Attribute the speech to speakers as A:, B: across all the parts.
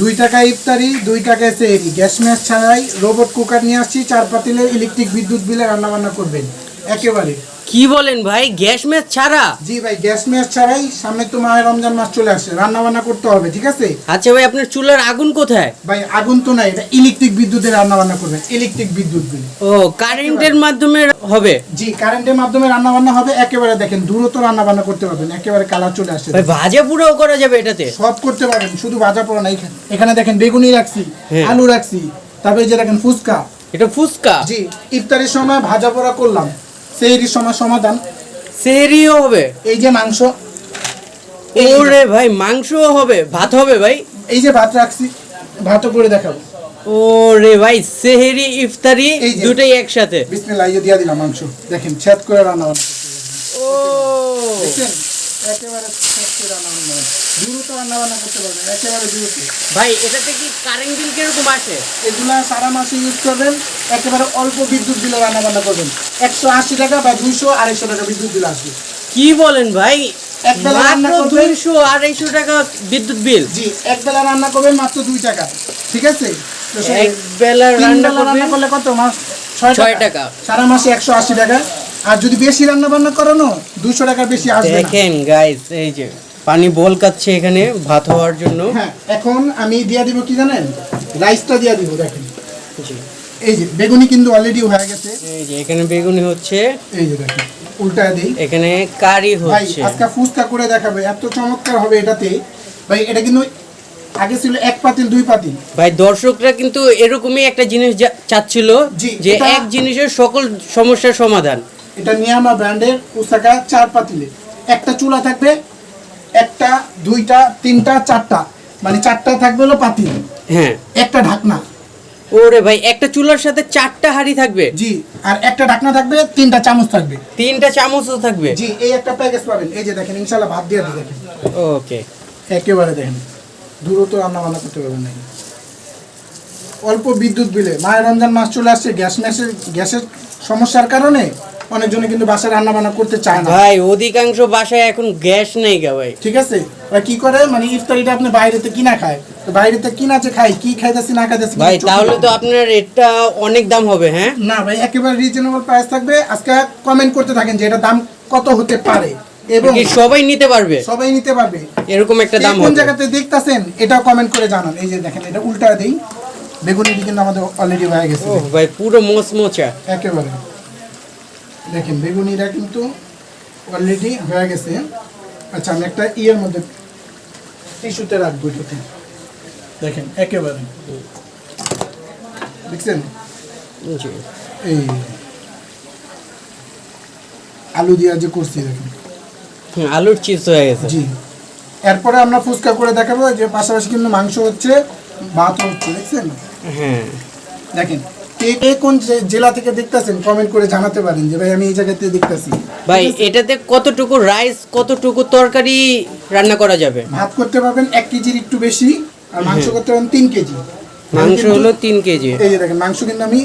A: দুই টাকা ইফতারি, দুই টাকায় সেহরি গ্যাস ম্যাস ছাড়াই রোবট কুকার নিয়ে আসছি, চার পাতিলে ইলেকট্রিক বিদ্যুৎ বিলে রান্নাবান্না করবেন। একেবারে।
B: কি বলেন ভাই? গ্যাস ম্যাচ ছাড়া?
A: জি ভাই গ্যাস ম্যাস ছাড়াই সামনে তো মায়ের রমজান মাস চলে আসছে। রান্না বান্না করতে হবে ঠিক আছে?
B: আচ্ছা ভাই আপনার চুলার আগুন কোথায়?
A: ভাই আগুন তো নাই এটা ইলেকট্রিক বিদ্যুতের রান্না বান্না করবেন ইলেকট্রিক বিদ্যুৎ বিলে।
B: ও কারেন্টের মাধ্যমে হবে?
A: জি কারেন্টের মাধ্যমে রান্না বান্না হবে একেবারে দেখেন দ্রুত রান্না বান্না করতে পারবেন একেবারে কালার চলে আসছে।
B: ভাই ভাজা পুরোও করা যাবে এটাতে?
A: সব করতে পারবেন শুধু ভাজা পোড়া না এখানে এখানে দেখেন বেগুনি রাখছি
B: হ্যাঁ।
A: আলু রাখছি তারপরে যে দেখেন ফুচকা।
B: এটা ফুচকা?
A: জি ইফতারের সময় ভাজা পোড়া করলাম সেইরির সময় সমাধান।
B: সেহরিও হবে।
A: এই যে মাংস।
B: ওরে ভাই মাংসও হবে ভাত হবে ভাই।
A: এই যে ভাত রাখছি ভাতও করে দেখাবো।
B: ওরে ভাই সেহেরি ইফতারি দুটোই একসাথে।
A: বিসমিল্লাহ দিয়ে দিলাম মাংস। দেখেন ছেদ করে রান্না
B: ও।
A: দেখছেন? একেবারে রান্না দ্রুত রান্না বান্না করতে পারবেন একেবারে দ্রুত।
B: ভাই এটাতে কি কারেন্ট বিল কীরকম আসে
A: এগুলা সারা মাসে ইউজ করবেন একেবারে অল্প বিদ্যুৎ বিলে রান্না বান্না করবেন। একশো আশি টাকা বা দুইশো আড়াইশো টাকা বিদ্যুৎ বিল আসবে।
B: কি বলেন ভাই?
A: এক বেলা রান্না করবেন?
B: দুইশো আড়াইশো টাকা বিদ্যুৎ বিল?
A: জি এক বেলা রান্না করবেন মাত্র দুই টাকা। ঠিক আছে? তো
B: এক বেলা রান্না
A: করলে কত? মাস ছয় টাকা। সারা মাসে একশো আশি টাকা। আর যদি বেশি রান্না বান্না করানো দুশো টাকা বেশি আসবে না।
B: দেখেন গাইস এই যে পানি বলকাচ্ছে এখানে ভাত হওয়ার জন্য।
A: হ্যাঁ এখন আমি দিয়া দিব কি জানেন? রাইসটা দিয়া দিব দেখেন। এই যে বেগুনি কিন্তু অলরেডি হয়ে গেছে।
B: এই যে এখানে বেগুনি হচ্ছে।
A: এই যে দেখেন উল্টায় দিই।
B: এখানে কারি
A: ভাই আজকে ফুচকা করে দেখাবে এত চমৎকার হবে এটাতে। ভাই এটা কিন্তু আগে ছিল এক পাতিল দুই পাতিল।
B: ভাই দর্শকরা কিন্তু এরকমই একটা জিনিস চাচ্ছিল যে এক জিনিসের সকল সমস্যার সমাধান।
A: এটা নিয়ামা ব্র্যান্ডের পুস্তাকা চার পাতিলে। একটা চুলা থাকবে একটা দুইটা তিনটা চারটা। মানে চারটা থাকবে হলো পাতিল
B: হ্যাঁ।
A: একটা ঢাকনা।
B: ওরে ভাই একটা চুলার সাথে চারটা হাঁড়ি থাকবে?
A: জি আর একটা ঢাকনা থাকবে তিনটা চামচ থাকবে।
B: তিনটা চামচও থাকবে?
A: জি এই একটা প্যাকেজ পাবেন। এই যে দেখেন ইনশাআল্লাহ ভাত দিয়ে দেখেন।
B: ওকে।
A: একেবারে দেখেন দ্রুত রান্না বান্না করতে পারবেন নাকি অল্প বিদ্যুৎ বিলে। মায়ের রমজান মাস চলে আসছে গ্যাস ম্যাসের গ্যাসের সমস্যার কারণে অনেকজনে কিন্তু বাসায় রান্না বান্না করতে চায় না।
B: ভাই অধিকাংশ বাসায় এখন গ্যাস নেই গা ভাই।
A: ঠিক আছে? ওরা কি করে? মানে ইফতারিটা আপনি বাইরেতে কিনা খায়? তো বাইরেতে কিনা যে খাই কি খাইতেছি না খাইতেছি
B: ভাই তাহলে তো আপনার এটা অনেক দাম হবে হ্যাঁ?
A: না ভাই একেবারে রিজনেবল প্রাইস থাকবে। আজকে কমেন্ট করতে থাকেন যে এটা দাম কত হতে পারে। এবং
B: কি সবাই নিতে পারবে?
A: সবাই নিতে পারবে।
B: এরকম একটা দাম
A: কোন জায়গাতে দেখতাছেন এটাও কমেন্ট করে জানান। এই যে দেখেন এটা উল্টা দেই। বেগুনিটি কিন্তু আমাদের অলরেডি হয়ে গেছে।
B: ও ভাই পুরো মোচমোচা।
A: একেবারে। দেখেন বেগুনিটা কিন্তু অলরেডি হয়ে গেছে। আচ্ছা আমি একটা ইয়ের মধ্যে টিস্যুতে রাখব এটাতে। দেখেন একেবারে। দেখছেন? এই আলু দিয়া যে করছি দেখেন।
B: হুম, আলুর চিপস হয়ে গেছে।
A: জি। এরপরে আমরা ফুচকা করে দেখাবো যে পাশাপাশি কিন্তু মাংস হচ্ছে ভাত হচ্ছে দেখছেন?
B: হ্যাঁ।
A: দেখেন কে কোন জেলা থেকে দেখতেছেন কমেন্ট করে জানাতে পারেন যে ভাই আমি এই জায়গাতে দেখতেছি।
B: ভাই এটাতে কতটুকু রাইস কতটুকু তরকারি রান্না করা যাবে?
A: ভাত করতে পারবেন এক কেজির একটু বেশি আর মাংস করতে পারবেন তিন কেজি।
B: মাংস হলো তিন কেজি।
A: এই যে দেখেন মাংস কিন্তু আমি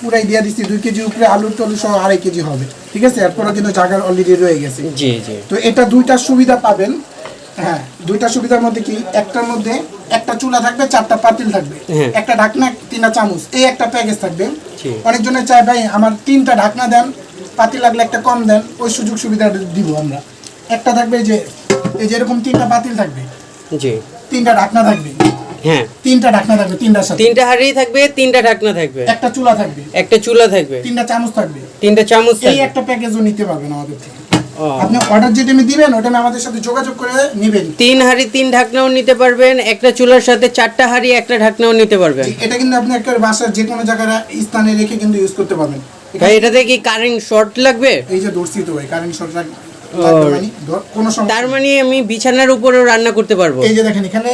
A: পুরাই দিয়ে দিচ্ছি দুই কেজি উপরে আলুর টলু সহ আড়াই কেজি হবে। ঠিক আছে? এরপরে কিন্তু জায়গার অলরেডি রয়ে গেছে।
B: জি জি।
A: তো এটা দুইটা সুবিধা পাবেন। হ্যাঁ দুইটা সুবিধার মধ্যে কি? একটার মধ্যে একটা চুলা থাকবে চারটা পাতিল থাকবে।
B: হ্যাঁ।
A: একটা ঢাকনা তিনটা চামচ এই একটা প্যাকেজ থাকবে। অনেকজনের চাই ভাই আমার তিনটা ঢাকনা দেন পাতিল লাগলে একটা কম দেন ওই সুযোগ সুবিধা দিব আমরা। একটা থাকবে যে এই যে এরকম তিনটা পাতিল থাকবে।
B: জি।
A: তিনটা ঢাকনা থাকবে।
B: হ্যাঁ।
A: তিনটা ঢাকনা থাকবে তিনটার সাথে।
B: তিনটা হাঁড়ি থাকবে তিনটা ঢাকনা থাকবে।
A: একটা চুলা থাকবে।
B: একটা চুলা থাকবে।
A: তিনটা চামচ থাকবে।
B: তিনটা চামচ
A: এই একটা প্যাকেজও নিতে পারবেন আমাদের থেকে। আপনি অর্ডার যেটা আমি দিবেন ওটা আমি আমাদের সাথে যোগাযোগ করে নেবেন।
B: তিন হাঁড়ি তিন ঢাকনাও নিতে পারবেন একটা চুলার সাথে চারটা হাঁড়ি একটা ঢাকনাও নিতে পারবেন।
A: এটা কিন্তু আপনি একটা বাসার যে কোনো জায়গায় স্থানে রেখে কিন্তু ইউজ করতে পারবেন।
B: ভাই এটাতে কি কারেন্ট শর্ট লাগবে?
A: এই যে দর্শি তো ভাই কারেন্ট শর্ট
B: ও।
A: মানে
B: তার মানে আমি বিছানার উপরেও রান্না করতে পারব।
A: এই যে দেখেন এখানে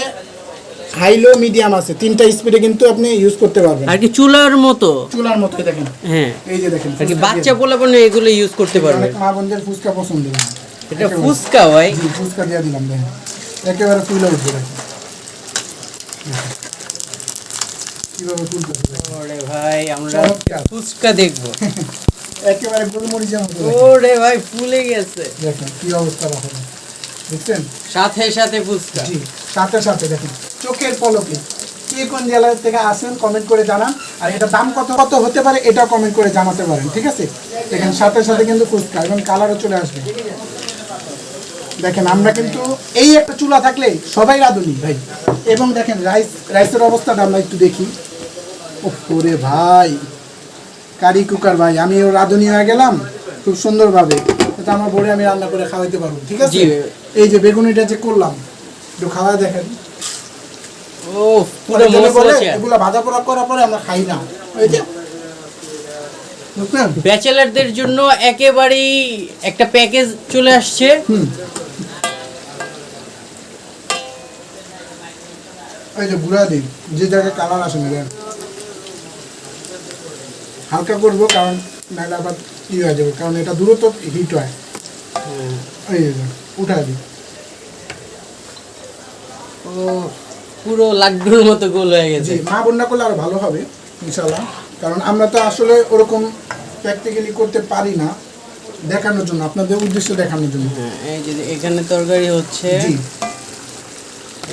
A: হাই লো মিডিয়াম আছে তিনটা স্পিডে কিন্তু আপনি ইউজ করতে পারবেন।
B: আর কি চুলার মতো।
A: চুলার মতোই দেখেন।
B: হ্যাঁ।
A: এই যে দেখেন
B: আর কি বাচ্চা
A: দিয়ে-
B: পোলা এগুলো ইউজ করতে পারবে।
A: অনেক মা বোনদের ফুচকা পছন্দ
B: এটা। ফুচকা ভাই।
A: জি ফুচকা দিয়ে দিলাম দেখেন। একেবারে ফুলে উঠবে দেখেন। কীভাবে ফুলতে
B: ওরে ভাই আমরা। ফুচকা দেখব।
A: একেবারে গোলমরিচের মতো
B: ওরে ভাই ফুলে গেছে।
A: দেখেন কি অবস্থা রাখেন দেখছেন?
B: সাথে সাথে ফুচকা।
A: জি সাথে সাথে দেখেন। চোখের পলকে। কে কোন জেলা থেকে আসেন কমেন্ট করে জানান। আর এটা দাম কত কত হতে পারে এটা কমেন্ট করে জানাতে পারেন ঠিক আছে? দেখেন সাথে সাথে কিন্তু ফুচকা এবং কালারও চলে আসবে। দেখেন আমরা কিন্তু এই একটা চুলা থাকলে সবাই রাঁধুনি ভাই। এবং দেখেন রাইস রাইসের অবস্থাটা আমরা একটু দেখি। ওরে ভাই কারি কুকার ভাই আমিও রাঁধুনি হয়ে গেলাম খুব সুন্দরভাবে। এটা আমার বড়ে আমি রান্না করে খাওয়াইতে পারব ঠিক আছে? এই যে বেগুনিটা যে করলাম একটু খাওয়া দেখেন।
B: ও পুরো
A: অনেকজনে এগুলো ভাজা পোড়া করার পরে আমরা খাই না। ওই যে
B: ব্যাচেলারদের জন্য একেবারেই একটা প্যাকেজ চলে আসছে।
A: ওই যে বুড়া দিন যে জায়গায় কালার আসে না হালকা করব কারণ নাহলে আবার ই হয়ে যাবে কারণ এটা দ্রুত হিট হয়। এই যে উঠায় দিই
B: ও পুরো লাড্ডুর মতো গোল হয়ে গেছে।
A: মা বন্যা করলে আরও ভালো হবে ইনশাল্লাহ কারণ আমরা তো আসলে ওরকম প্র্যাকটিক্যালি করতে পারি না দেখানোর জন্য আপনাদের উদ্দেশ্য দেখানোর জন্য।
B: হ্যাঁ এই যে এখানে তরকারি হচ্ছে
A: জি।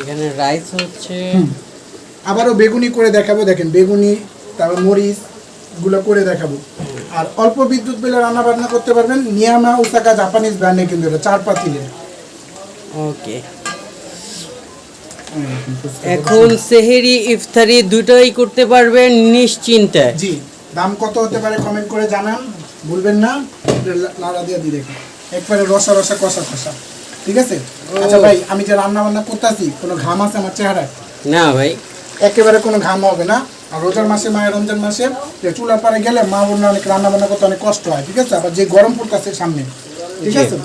B: এখানে রাইস হচ্ছে।
A: আবারও বেগুনি করে দেখাবো দেখেন বেগুনি তারপর মরিচগুলো করে দেখাবো। আর অল্প বিদ্যুৎ বিলে রান্না বান্না করতে পারবেন। নিয়ামা উসাকা জাপানিজ ব্র্যান্ডে কিন্তু এটা চার পাতিলের
B: ওকে এখন সেহেরি ইফতারি দুটোই করতে পারবেন নিশ্চিন্তে।
A: জি দাম কত হতে পারে কমেন্ট করে জানান ভুলবেন না লাড়া দিয়ে দিয়ে দেখুন। একবারে রসা রসা কষা কষা ঠিক আছে? আচ্ছা ভাই আমি যে রান্না বান্না করতেছি কোনো ঘাম আছে আমার চেহারায়?
B: না ভাই।
A: একেবারে কোনো ঘাম হবে না। আর রোজার মাসে মায়ের রমজান মাসে যে চুলার পারে গেলে মা বোনরা অনেক রান্না বান্না করতে অনেক কষ্ট হয় ঠিক আছে? আবার যে গরম পড়তেছে সামনে ঠিক আছে?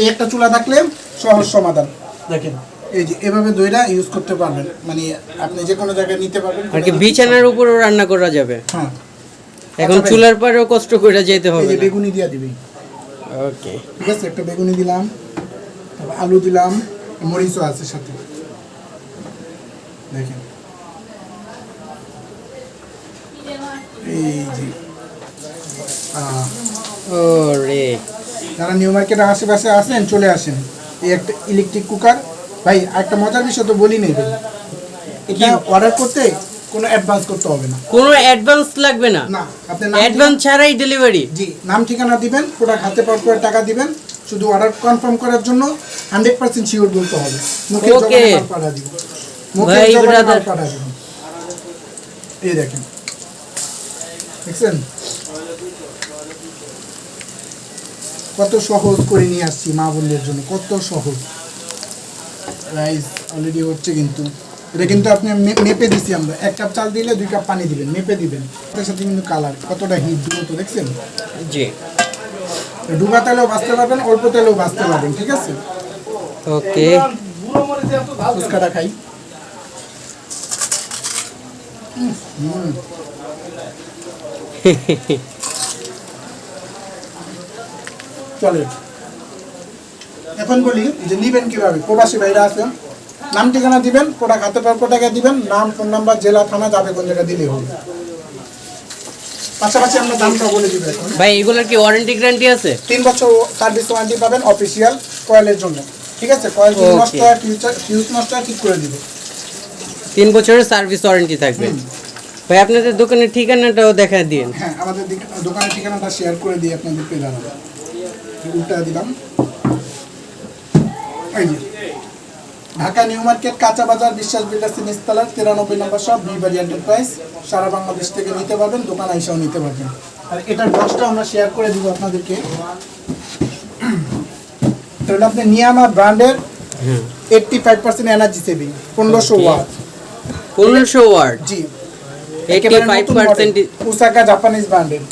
A: এই একটা চুলা থাকলে সহজ সমাধান। দেখেন এই যে এভাবে দইরা ইউজ করতে পারবেন। মানে আপনি যে কোনো জায়গায় নিতে পারবেন।
B: আর কি বিছানার উপরও রান্না করা যাবে।
A: হ্যাঁ।
B: এখন
A: আচ্ছা
B: চুলার পরেও কষ্ট করে যেতে
A: এই
B: হবে
A: যে বেগুনি দিয়া দিবি।
B: ওকে।
A: ঠিক আছে একটা বেগুনি দিলাম তারপর আলু দিলাম মরিচও আছে সাথে। দেখেন। এই যে
B: ও রে
A: যারা নিউ মার্কেটের আশেপাশে আসেন চলে আসেন। এই একটা ইলেকট্রিক কুকার ভাই একটা মজার বিষয় তো বলি নেই ভাই। এটা অর্ডার করতে কোনো অ্যাডভান্স করতে হবে না।
B: কোনো অ্যাডভান্স লাগবে না?
A: না আপনি
B: অ্যাডভান্স ছাড়াই ডেলিভারি
A: জি নাম ঠিকানা দিবেন প্রোডাক্ট হাতে পাওয়ার পরে টাকা দিবেন শুধু অর্ডার কনফার্ম করার জন্য হান্ড্রেড পার্সেন্ট শিওর বলতে হবে। মুখে. জবানে পাঠা দিব। মুখে
B: ভাই,
A: জবানে পাঠা দিব। এই দেখেন। দেখছেন? কত সহজ করে নিয়ে আসছি মা বোনদের জন্য কত সহজ। রাইস অলরেডি হচ্ছে কিন্তু। এটা কিন্তু আপনি মেপে দিছি আমরা। এক কাপ চাল দিলে দুই কাপ পানি দিবেন মেপে দিবেন। তার সাথে কিন্তু কালার কতটা হিট দ্রুত দেখছেন?
B: জি।
A: ডুবা তেলেও বাঁচতে পারবেন অল্প তেলেও বাঁচতে পারবেন ঠিক আছে?
B: ওকে।
A: ফুচকাটা খাই। হুম। চলে। এখন বলি যে নিবেন কীভাবে? প্রবাসী ভাইরা আছেন নাম ঠিকানা দিবেন প্রোডাক্ট হাতে পাওয়ার টাকা দিবেন নাম ফোন নাম্বার জেলা থানা যাবে কোন জায়গায় দিলেই হবে। পাশাপাশি আমরা দামটা বলে দিব এখন।
B: ভাই এগুলোর কি ওয়ারেন্টি গ্যারান্টি আছে?
A: তিন বছর সার্ভিস ওয়ারেন্টি পাবেন অফিসিয়াল কয়েলের জন্য। ঠিক আছে? কয়েল নষ্ট হয় ফিউচার ফিউজ নষ্ট হয় ঠিক করে দিব।
B: তিন বছরের সার্ভিস ওয়ারেন্টি থাকবে। ভাই আপনাদের দোকানের ঠিকানাটাও দেখা দিন।
A: হ্যাঁ আমাদের দিকে- দোকানের ঠিকানাটা শেয়ার করে দিই আপনাদেরকে জানাব। উল্টা দিলাম। এই যে। ঢাকা নিউ মার্কেট কাঁচা বাজার বিশ্বাস বিল্ডার্স নিস্তালার তিরানব্বই নম্বর সব বিবাড়ি এন্টারপ্রাইজ। সারা বাংলাদেশ থেকে নিতে পারবেন দোকান আইসাও নিতে পারবেন। আর এটার বক্সটা আমরা শেয়ার করে দিব আপনাদেরকে। তো এটা আপনি নিয়ামা ব্র্যান্ডের eighty five percent energy saving পনেরোশো. ওয়াট
B: পনেরোশো ওয়ার্ড
A: জি। উসাকা জাপানিজ ব্র্যান্ডের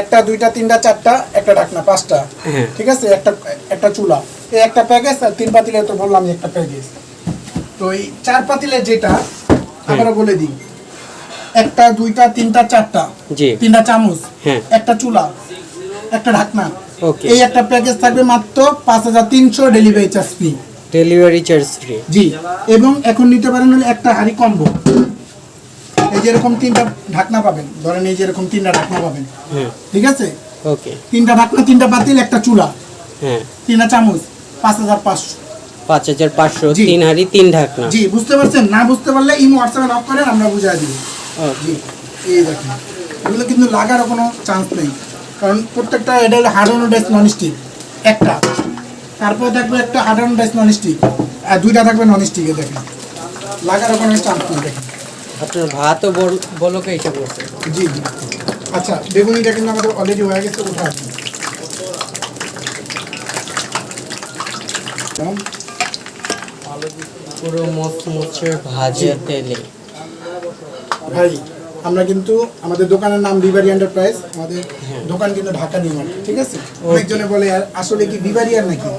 A: একটা দুইটা তিনটা চারটা একটা ঢাকনা পাঁচটা।
B: হ্যাঁ।
A: ঠিক আছে? একটা একটা চুলা। এই একটা প্যাকেজ আর তিন পাতিলের তো বললাম একটা প্যাকেজ তো এই চার পাতিলের যেটা আমরা বলে দিই একটা দুইটা তিনটা চারটা
B: জি।
A: তিনটা চামচ
B: হ্যাঁ।
A: একটা চুলা একটা ঢাকনা. এই একটা প্যাকেজ থাকবে মাত্র পাঁচ হাজার তিনশো delivery charge free
B: delivery charge free
A: জি। এবং এখন নিতে পারেন হলে একটা হাড়ি কম্বো এই যেরকম তিনটা ঢাকনা পাবেন ধরেন এই যেরকম তিনটা ঢাকনা পাবেন।
B: হ্যাঁ।
A: ঠিক আছে?
B: ওকে।
A: তিনটা ঢাকনা তিনটা পাতিল একটা চুলা।
B: হ্যাঁ।
A: তিনটা চামচ। পাঁচ হাজার পাঁচশো।
B: পাঁচ হাজার পাঁচশো। তিন হাড়ি তিন ঢাকনা।
A: জি বুঝতে পারছেন? না বুঝতে পারলে ইমো হোয়াটসঅ্যাপে নক করেন আমরা দিব। জি এই দেখেন। এগুলো কিন্তু লাগারও কোনো চান্স নেই। কারণ প্রত্যেকটা এটা হলো ডাইস একটা। তারপর থাকবে একটা ডাইস আর দুইটা থাকবে দেখেন। কোনো চান্স নেই দেখেন।
B: আপনার ভাতও বল- বলকে এসে পড়ছে
A: জি জি। আচ্ছা বেগুনিটা কিন্তু আমাদের অলরেডি হয়ে গেছে উঠে আসবে কেমন?
B: পুরো মচমচে ভাজা তেলে।
A: ভাই আমরা কিন্তু আমাদের দোকানের নাম বিবারি এন্টারপ্রাইজ আমাদের দোকান কিন্তু ঢাকা নিউ মার্কেট ঠিক আছে? অনেকজনে বলে আসলে কি বিবারিয়ার নাকি?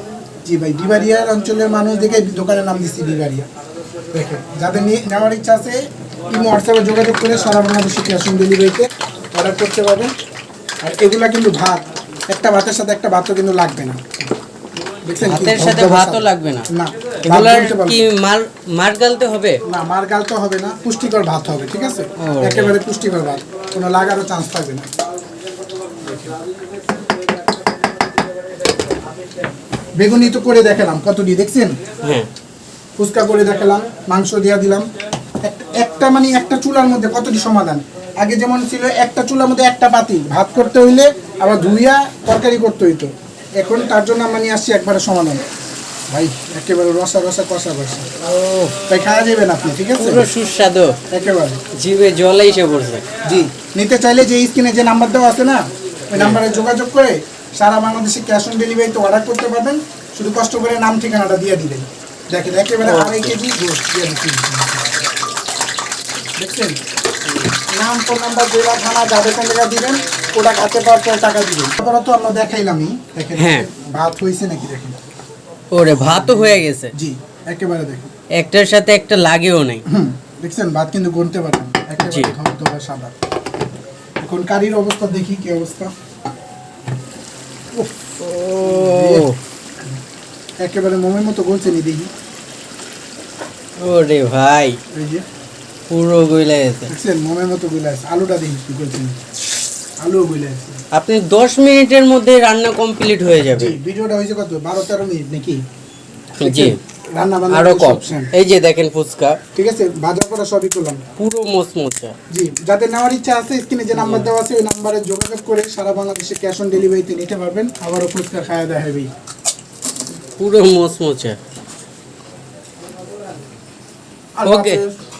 A: জি ভাই বিবারিয়ার অঞ্চলের মানুষ দেখে দোকানের নাম দিচ্ছি বিবারিয়া দেখে যাদের নিয়ে নেওয়ার ইচ্ছা আছে ইমো হোয়াটসঅ্যাপে যোগাযোগ করে সারা বাংলাদেশে ক্যাশ অন ডেলিভারিতে অর্ডার করতে পারবেন। আর এগুলা কিন্তু ভাত একটা ভাতের সাথে একটা ভাতও কিন্তু লাগবে না।
B: ভাতের সাথে ভাতও লাগবে না।
A: না
B: কি মার মার গালতে হবে?
A: না মার গাল তো হবে না পুষ্টিকর ভাত হবে ঠিক আছে? একেবারে পুষ্টিকর ভাত কোনো লাগারও চান্স থাকবে না। বেগুনি তো করে দেখালাম কতটি দেখছেন?
B: হ্যাঁ।
A: ফুচকা করে দেখালাম মাংস দিয়া দিলাম। একটা মানে একটা চুলার মধ্যে কতটি সমাধান? আগে যেমন ছিল একটা চুলার মধ্যে একটা পাতি ভাত করতে হইলে আবার ধুইয়া তরকারি করতে হইতো। এখন তার জন্য আমরা নিয়ে আসছি একবারে সমাধান ভাই একেবারে রসা রসা কষা কষা
B: ও।
A: তাই খাওয়া যাবেন আপনি ঠিক আছে?
B: পুরো সুস্বাদু।
A: একেবারে।
B: জিভে জলে এসে পড়ছে।
A: জি নিতে চাইলে যে স্ক্রিনে যে নাম্বার দেওয়া আছে না ওই নাম্বারে যোগাযোগ করে সারা বাংলাদেশে ক্যাশ অন ডেলিভারিতে অর্ডার করতে পারবেন। শুধু কষ্ট করে নাম ঠিকানাটা দিয়ে দিবেন। দেখেন একেবারে. আড়াই কেজি গোস্ত দিয়ে দিচ্ছি। দেখছেন? নাম ফোন নাম্বার জেলা থানা যাদের টাকা দিবেন ওটা কাছে পাওয়ার পর টাকা দিবেন তারপরে তো আমরা দেখাইলামই। দেখেন
B: হ্যাঁ।
A: ভাত হয়েছে নাকি দেখেন?
B: ওরে ভাতও হয়ে গেছে।
A: জি একেবারে দেখেন।
B: একটার সাথে একটা লাগেও নাই।
A: দেখছেন ভাত কিন্তু গুনতে পারেন
B: জি।
A: ধবধবা সাদা। এখন কারির অবস্থা দেখি কি অবস্থা?
B: ও।
A: একেবারে মোমের মতো গলছে নি দেখি।
B: ওরে ভাই পুরো গইলে গেছে।
A: দেখছেন মোমের মতো গুলে আছে আলুটা দেখি কি গলছে
B: আপনি দশ মিনিটের মধ্যে রান্না কমপ্লিট হয়ে যাবে।
A: ভিডিওটা হয়েছে কত? বারো তেরো মিনিট নাকি?
B: জি।
A: রান্না বান্না আরও
B: কম। এই যে দেখেন ফুচকা।
A: ঠিক আছে বাজার করা সবই করলাম।
B: পুরো মচমচা।
A: জি যাদের নেওয়ার ইচ্ছা আছে স্ক্রিনে যে নাম্বার দেওয়া আছে ওই নাম্বারে যোগাযোগ করে সারা বাংলাদেশে ক্যাশ অন ডেলিভারিতে নিতে পারবেন। আবারও ফুচকা খাওয়া দেওয়া হবেই।
B: পুরো মচমচা.
A: হাফেজ।